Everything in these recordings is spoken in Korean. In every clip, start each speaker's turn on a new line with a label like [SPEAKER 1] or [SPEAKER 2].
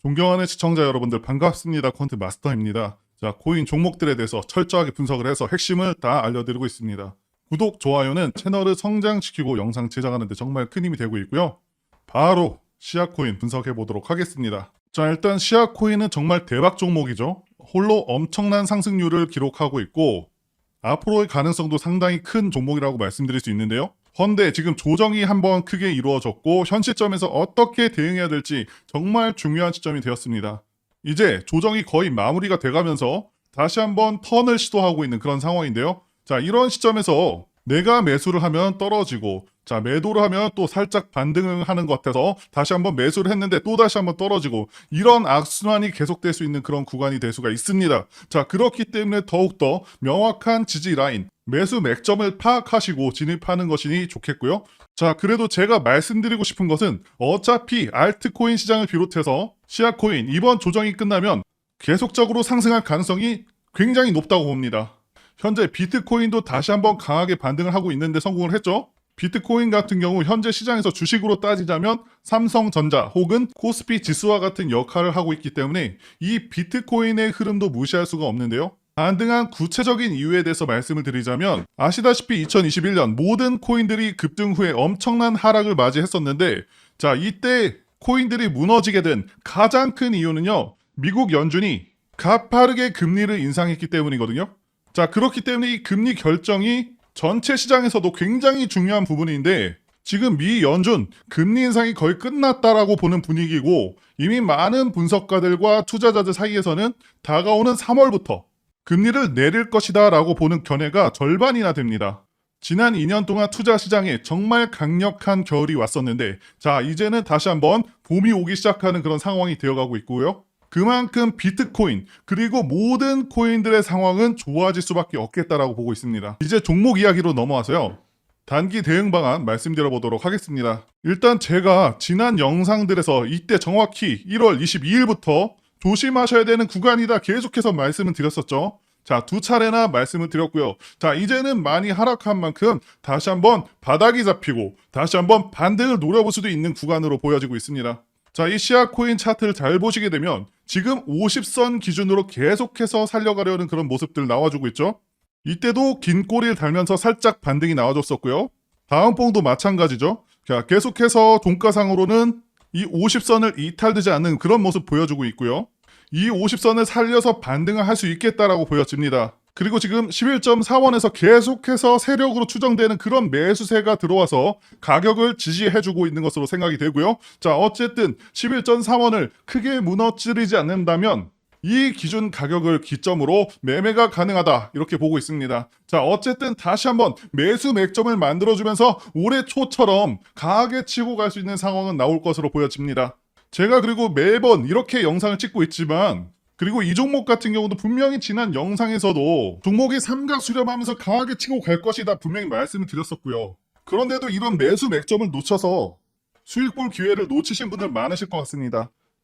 [SPEAKER 1] 존경하는 시청자 여러분들 반갑습니다. 콘트 마스터입니다. 자, 코인 종목들에 대해서 철저하게 분석을 해서 핵심을 다 알려드리고 있습니다. 구독, 좋아요는 채널을 성장시키고 영상 제작하는데 정말 큰 힘이 되고 있고요. 바로 시아코인 분석해 보도록 하겠습니다. 자, 일단 시아코인은 정말 대박 종목이죠. 홀로 엄청난 상승률을 기록하고 있고 앞으로의 가능성도 상당히 큰 종목이라고 말씀드릴 수 있는데요. 헌데 지금 조정이 한번 크게 이루어졌고 현 시점에서 어떻게 대응해야 될지 정말 중요한 시점이 되었습니다. 이제 조정이 거의 마무리가 돼가면서 다시 한번 턴을 시도하고 있는 그런 상황인데요. 자, 이런 시점에서 내가 매수를 하면 떨어지고 자, 매도를 하면 또 살짝 반등을 하는 것 같아서 다시 한번 매수를 했는데 또 다시 한번 떨어지고 이런 악순환이 계속될 수 있는 그런 구간이 될 수가 있습니다. 자, 그렇기 때문에 더욱더 명확한 지지 라인, 매수 맥점을 파악하시고 진입하는 것이니 좋겠고요. 자, 그래도 제가 말씀드리고 싶은 것은 어차피 알트코인 시장을 비롯해서 시아코인 이번 조정이 끝나면 계속적으로 상승할 가능성이 굉장히 높다고 봅니다. 현재 비트코인도 다시 한번 강하게 반등을 하고 있는데 성공을 했죠. 비트코인 같은 경우 현재 시장에서 주식으로 따지자면 삼성전자 혹은 코스피 지수와 같은 역할을 하고 있기 때문에 이 비트코인의 흐름도 무시할 수가 없는데요. 반등한 구체적인 이유에 대해서 말씀을 드리자면 아시다시피 2021년 모든 코인들이 급등 후에 엄청난 하락을 맞이했었는데 자 이때 코인들이 무너지게 된 가장 큰 이유는요. 미국 연준이 가파르게 금리를 인상했기 때문이거든요. 자, 그렇기 때문에 이 금리 결정이 전체 시장에서도 굉장히 중요한 부분인데 지금 미 연준 금리 인상이 거의 끝났다라고 보는 분위기고 이미 많은 분석가들과 투자자들 사이에서는 다가오는 3월부터 금리를 내릴 것이다 라고 보는 견해가 절반이나 됩니다. 지난 2년 동안 투자 시장에 정말 강력한 겨울이 왔었는데 자, 이제는 다시 한번 봄이 오기 시작하는 그런 상황이 되어가고 있고요. 그만큼 비트코인 그리고 모든 코인들의 상황은 좋아질 수밖에 없겠다라고 보고 있습니다. 이제 종목 이야기로 넘어와서요. 단기 대응 방안 말씀드려 보도록 하겠습니다. 일단 제가 지난 영상들에서 이때 정확히 1월 22일부터 조심하셔야 되는 구간이다 계속해서 말씀을 드렸었죠. 자, 두 차례나 말씀을 드렸고요. 자, 이제는 많이 하락한 만큼 다시 한번 바닥이 잡히고 다시 한번 반등을 노려볼 수도 있는 구간으로 보여지고 있습니다. 자, 이 시아코인 차트를 잘 보시게 되면 지금 50선 기준으로 계속해서 살려가려는 그런 모습들 나와주고 있죠. 이때도 긴 꼬리를 달면서 살짝 반등이 나와줬었고요. 다음 봉도 마찬가지죠. 자, 계속해서 종가상으로는 이 50선을 이탈되지 않는 그런 모습 보여주고 있고요. 이 50선을 살려서 반등을 할 수 있겠다라고 보여집니다. 그리고 지금 11.4원에서 계속해서 세력으로 추정되는 그런 매수세가 들어와서 가격을 지지해주고 있는 것으로 생각이 되고요. 자, 어쨌든 11.4원을 크게 무너뜨리지 않는다면 이 기준 가격을 기점으로 매매가 가능하다 이렇게 보고 있습니다. 자 어쨌든 다시 한번 매수 맥점을 만들어주면서 올해 초처럼 강하게 치고 갈 수 있는 상황은 나올 것으로 보여집니다. 제가 그리고 매번 이렇게 영상을 찍고 있지만 그리고 이 종목 같은 경우도 분명히 지난 영상에서도 종목이 삼각 수렴하면서 강하게 치고 갈 것이다 분명히 말씀을 드렸었고요. 그런데도 이런 매수 맥점을 놓쳐서 수익 볼 기회를 놓치신 분들 많으실 것 같습니다.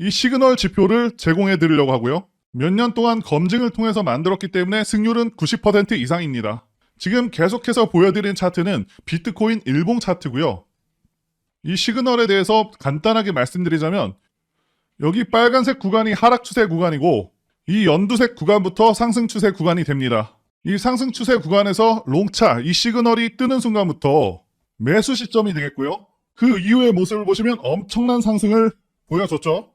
[SPEAKER 1] 이 시그널 지표를 제공해 드리려고 하고요. 몇 년 동안 검증을 통해서 만들었기 때문에 승률은 90% 이상입니다. 지금 계속해서 보여드린 차트는 비트코인 일봉 차트고요. 이 시그널에 대해서 간단하게 말씀드리자면 여기 빨간색 구간이 하락 추세 구간이고 이 연두색 구간부터 상승 추세 구간이 됩니다. 이 상승 추세 구간에서 롱차 이 시그널이 뜨는 순간부터 매수 시점이 되겠고요. 그 이후의 모습을 보시면 엄청난 상승을 보여줬죠.